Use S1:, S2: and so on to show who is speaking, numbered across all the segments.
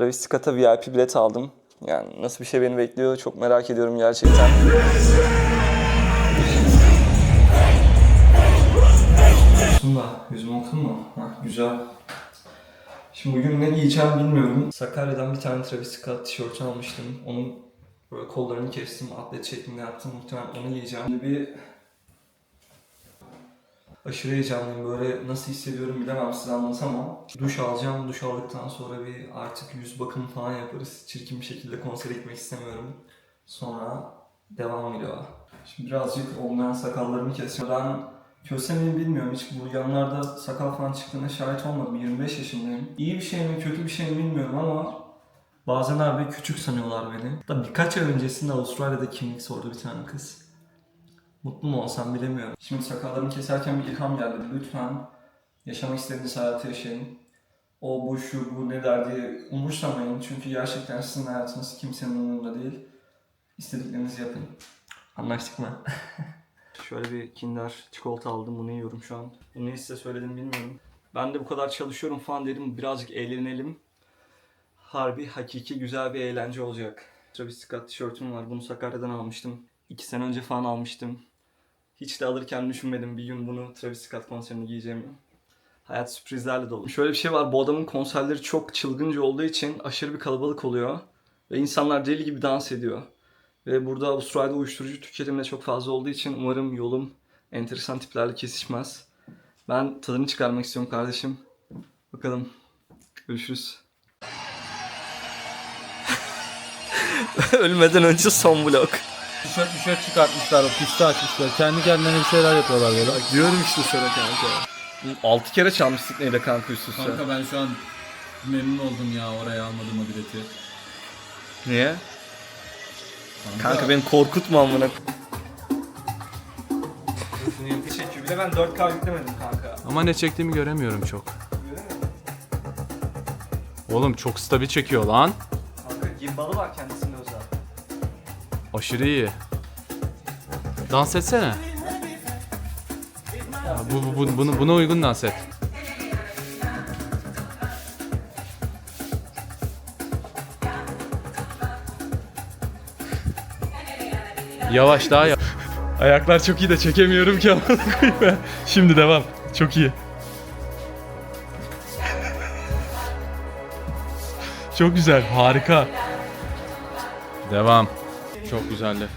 S1: Travis Scott'a VIP bilet aldım. Yani nasıl bir şey beni bekliyor çok merak ediyorum gerçekten. Şunu da yüzümü okudun mu? Hah, güzel. Şimdi bugün ne giyeceğim bilmiyorum. Sakarya'dan bir tane Travis Scott tişörtü almıştım. Onun böyle kollarını kestim, atlet şeklinde yaptım. Muhtemelen onu giyeceğim. Şimdi bir aşırı heyecanlıyım. Böyle nasıl hissediyorum bilemem size anlatamam. Duş alacağım. Duş aldıktan sonra bir artık yüz bakımı falan yaparız. Çirkin bir şekilde konsere gitmek istemiyorum. Sonra devam video. Şimdi birazcık olmayan sakallarımı keseceğim. Ben köse miyim bilmiyorum. Hiç bu yanlarda sakal falan çıktığına şahit olmadım. 25 yaşındayım. İyi bir şey mi kötü bir şey mi bilmiyorum ama bazen abi küçük sanıyorlar beni. Da birkaç ay öncesinde Avustralya'da kimlik sordu bir tane kız. Mutlu mu olsam bilemiyorum. Şimdi sakallarımı keserken bir ilham geldi. Lütfen yaşamak istediğiniz hayatı yaşayın. O bu şu bu ne der diye umursamayın. Çünkü gerçekten sizin hayatınız kimsenin umurunda değil. İstediklerinizi yapın. Anlaştık mı? Şöyle bir Kinder çikolata aldım. Bunu yiyorum şu an. Bunu size söyledim bilmiyorum. Ben de bu kadar çalışıyorum falan dedim. Birazcık eğlenelim. Harbi hakiki güzel bir eğlence olacak. Travis Scott tişörtüm var. Bunu Sakarya'dan almıştım. İki sene önce falan almıştım. Hiç de alırken düşünmedim bir gün bunu Travis Scott konserine giyeceğimi. Hayat sürprizlerle dolu. Şöyle bir şey var. Bu adamın konserleri çok çılgınca olduğu için aşırı bir kalabalık oluyor. Ve insanlar deli gibi dans ediyor. Ve burada Avustralya'da uyuşturucu tüketimi de çok fazla olduğu için umarım yolum enteresan tiplerle kesişmez. Ben tadını çıkarmak istiyorum kardeşim. Bakalım. Görüşürüz. Ölmeden önce son vlog.
S2: Tişört tişört çıkartmışlar, o pisti açmışlar. Kendi kendilerine bir şeyler yapıyorlar böyle.
S1: Bak diyorum işte sana kanka. 6 kere çalmıştık neyle kanka üst üste.
S2: Kanka ben şu an memnun oldum ya oraya almadığıma bileti.
S1: Niye? Kanka beni korkutma amına. Teşekkür. Bir de ben 4K yüklemedim kanka.
S3: Ama ne çektiğimi göremiyorum çok. Oğlum çok stabil çekiyor lan.
S1: Kanka gimbalı var kendisinde özel.
S3: Aşırı iyi. Dans etsene. Ya bu, bu, bu- bunu, buna uygun dans et. Yavaş daha yavaş. Ayaklar çok iyi de çekemiyorum ki amına koyayım ben. Şimdi devam. Çok iyi. Çok güzel, harika. Devam. Çok güzeldi.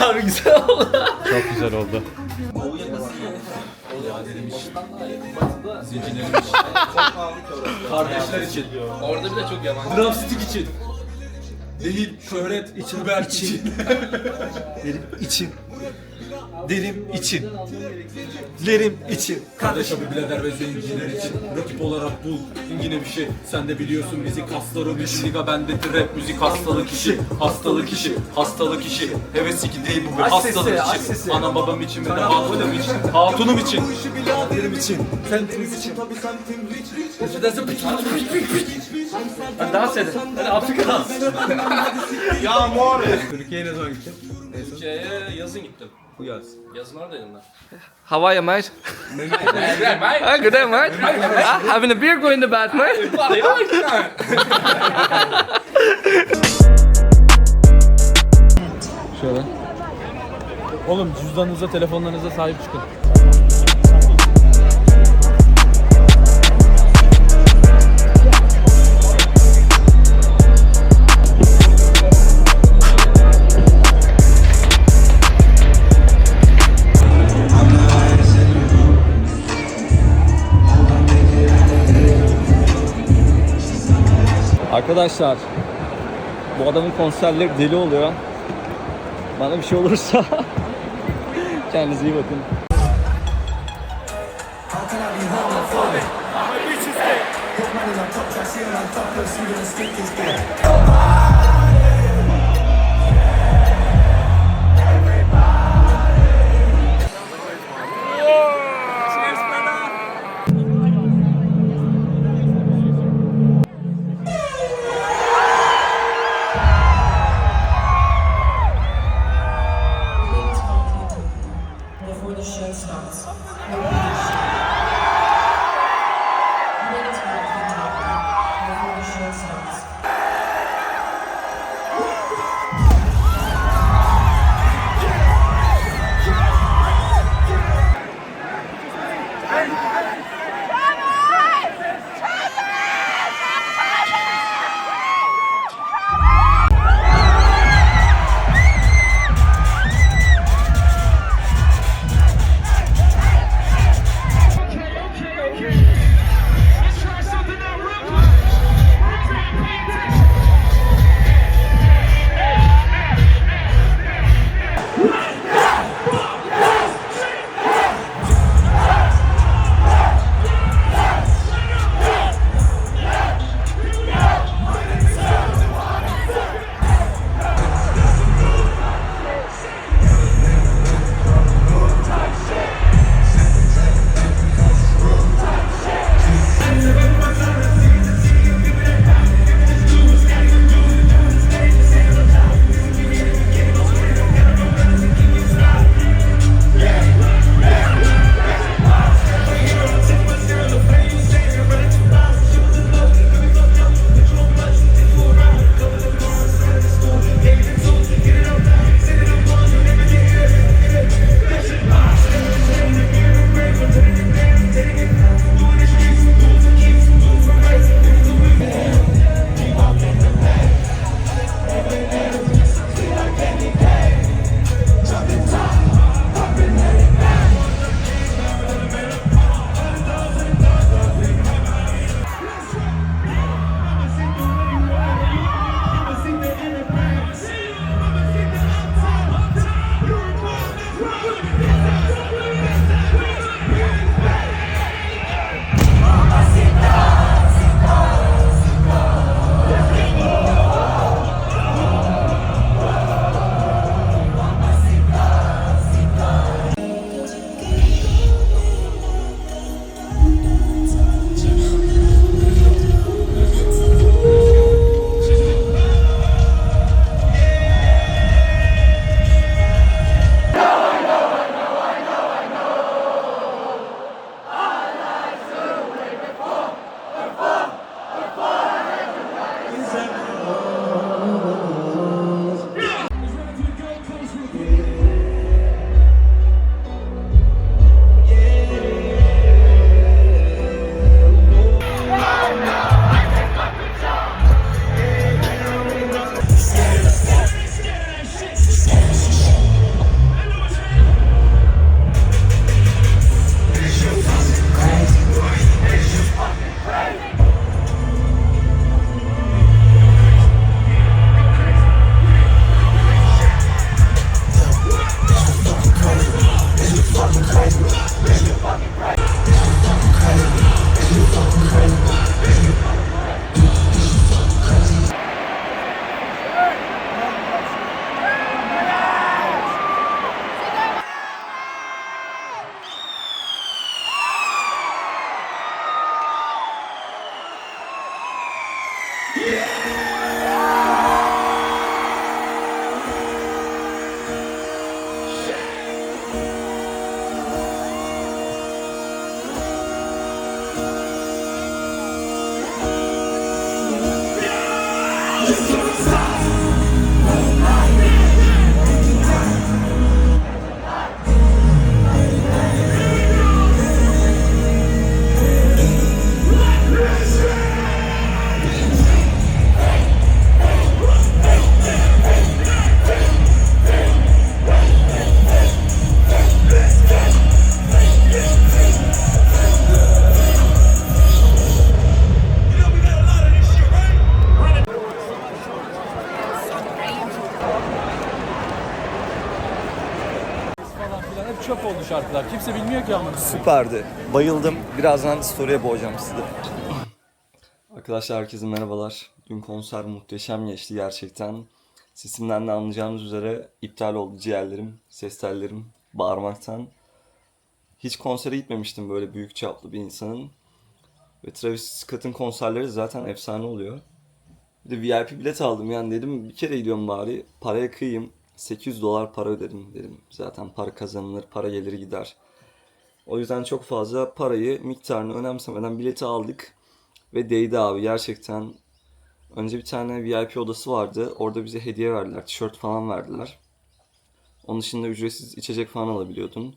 S1: Abi güzel oldu.
S3: Çok güzel oldu.
S2: Kardeşler için. Orada bir de çok yabancı. Dramstik için. Değil, şöhret için. Uber için.
S4: Benim için. Dilim için. Dilerim için.
S2: Kardeş abi birader ve zenciler için. Rakip olarak bul. Yine bir şey. Sen de biliyorsun müzik hastalığı bir liga bende rap müzik hastalık işi. Hastalık işi. Hastalık işi. Hevesi ki değil bu bir hastalık işi. Anam babam için ve de hatunum için. Hatunum için.
S4: Dilerim için. Sentimiz için.
S1: Hadi dans edin. Hadi Afrika dans.
S2: Türkiye'ye ne zaman gittin?
S5: Türkiye'ye yazın gittim.
S2: Bu yaz.
S5: Yazın oradaydım ben.
S1: How are you mate? Ah, good day mate. Ah, having a beer going to bed mate.
S3: Şöyle. Oğlum cüzdanınıza, telefonlarınıza sahip çıkın.
S1: Arkadaşlar bu adamın konserleri deli oluyor. Bana bir şey olursa kendinize iyi bakın.
S6: before
S2: şarkılar. Kimse bilmiyor ki ama.
S1: Süperdi. Bayıldım. Birazdan story'e boğacağım sizi. Arkadaşlar herkese merhabalar. Dün konser muhteşem geçti gerçekten. Sesimden de anlayacağınız üzere iptal oldu ciğerlerim, ses tellerim bağırmaktan. Hiç konsere gitmemiştim böyle büyük çaplı bir insanın. Ve Travis Scott'ın konserleri zaten efsane oluyor. Bir de VIP bilet aldım yani dedim bir kere gidiyorum bari paraya kıyayım. 800 dolar para ödedim dedim. Zaten para kazanılır, para gelir gider. O yüzden çok fazla parayı, miktarını önemsemeden bileti aldık. Ve değdi abi gerçekten. Önce bir tane VIP odası vardı. Orada bize hediye verdiler. Tişört falan verdiler. Onun dışında ücretsiz içecek falan alabiliyordun.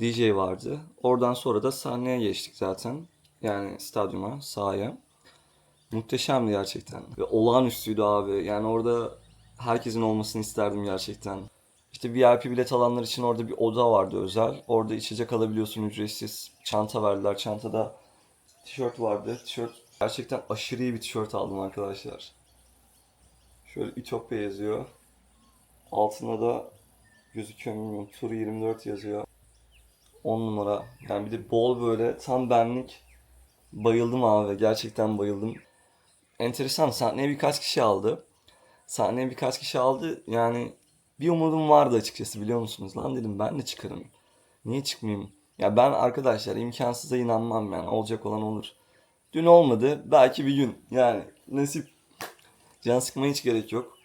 S1: DJ vardı. Oradan sonra da sahneye geçtik zaten. Yani stadyuma, sahaya. Muhteşemdi gerçekten. Ve olağanüstüydü abi. Yani orada herkesin olmasını isterdim gerçekten. İşte VIP bilet alanlar için orada bir oda vardı özel. Orada içecek alabiliyorsun ücretsiz. Çanta verdiler. Çantada tişört vardı. Tişört gerçekten aşırı iyi bir tişört aldım arkadaşlar. Şöyle Ütopya yazıyor. Altında da gözüküyor bilmiyorum. Tur 24 yazıyor. 10 numara. Yani bir de bol böyle tam benlik. Bayıldım abi. Gerçekten bayıldım. Enteresan. Sahneye birkaç kişi aldı. Sahneye birkaç kişi aldı. Yani bir umudum vardı açıkçası biliyor musunuz? Lan dedim ben de çıkarım. Niye çıkmayayım? Ya ben arkadaşlar imkansıza inanmam yani. Olacak olan olur. Dün olmadı. Belki bir gün. Yani nasip. Can sıkmaya hiç gerek yok.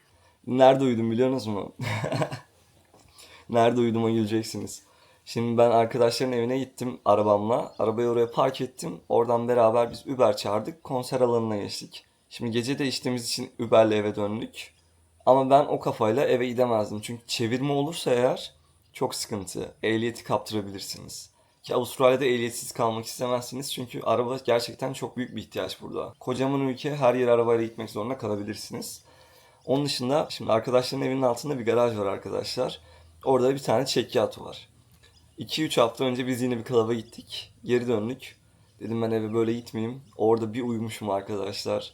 S1: Nerede uyudum biliyorsunuz mu? Nerede uyuduğuma güleceksiniz. Şimdi ben arkadaşların evine gittim arabamla. Arabayı oraya park ettim. Oradan beraber biz Uber çağırdık. Konser alanına geçtik. Şimdi gece de içtiğimiz için Uber'le eve döndük. Ama ben o kafayla eve gidemezdim. Çünkü çevirme olursa eğer çok sıkıntı. Ehliyeti kaptırabilirsiniz. Ki Avustralya'da ehliyetsiz kalmak istemezsiniz. Çünkü araba gerçekten çok büyük bir ihtiyaç burada. Kocaman ülke her yere arabayla gitmek zorunda kalabilirsiniz. Onun dışında şimdi arkadaşların evinin altında bir garaj var arkadaşlar. Orada bir tane çekyatı var. 2-3 hafta önce biz yine bir klaba gittik. Geri döndük. Dedim ben eve böyle gitmeyeyim. Orada bir uyumuşum arkadaşlar.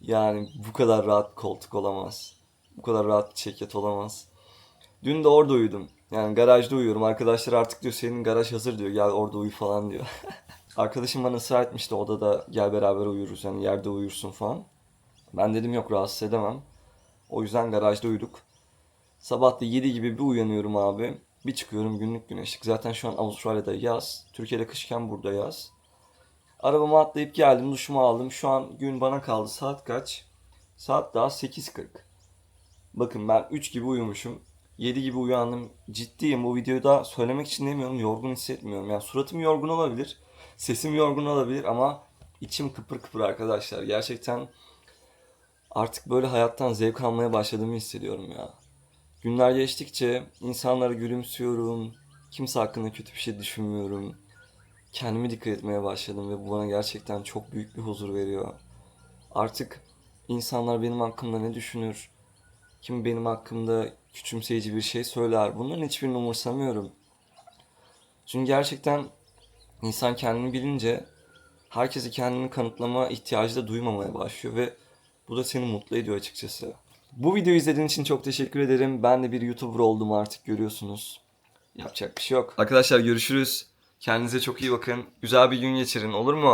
S1: Yani bu kadar rahat koltuk olamaz. Bu kadar rahat çekyat olamaz. Dün de orada uyudum. Yani garajda uyuyorum. Arkadaşlar artık diyor senin garaj hazır diyor. Gel orada uyu falan diyor. Arkadaşım bana ısrar etmişti odada gel beraber uyuruz. Yani yerde uyursun falan. Ben dedim yok rahatsız edemem. O yüzden garajda uyuduk. Sabah da 7 gibi bir uyanıyorum abi. Bir çıkıyorum günlük güneşlik. Zaten şu an Avustralya'da yaz. Türkiye'de kışken burada yaz. Arabama atlayıp geldim, duşumu aldım. Şu an gün bana kaldı. Saat kaç? Saat daha 8.40. Bakın ben 3 gibi uyumuşum. 7 gibi uyandım. Ciddiyim bu videoda söylemek için demiyorum. Yorgun hissetmiyorum. Yani suratım yorgun olabilir. Sesim yorgun olabilir ama içim kıpır kıpır arkadaşlar. Gerçekten artık böyle hayattan zevk almaya başladığımı hissediyorum ya. Günler geçtikçe insanlara gülümsüyorum. Kimse hakkında kötü bir şey düşünmüyorum. Kendime dikkat etmeye başladım ve bu bana gerçekten çok büyük bir huzur veriyor. Artık insanlar benim hakkımda ne düşünür? Kim benim hakkımda küçümseyici bir şey söyler? Bunların hiçbirini umursamıyorum. Çünkü gerçekten insan kendini bilince herkesi kendini kanıtlama ihtiyacı da duymamaya başlıyor ve bu da seni mutlu ediyor açıkçası. Bu videoyu izlediğin için çok teşekkür ederim. Ben de bir YouTuber oldum artık görüyorsunuz. Yapacak bir şey yok. Arkadaşlar görüşürüz. Kendinize çok iyi bakın. Güzel bir gün geçirin olur mu?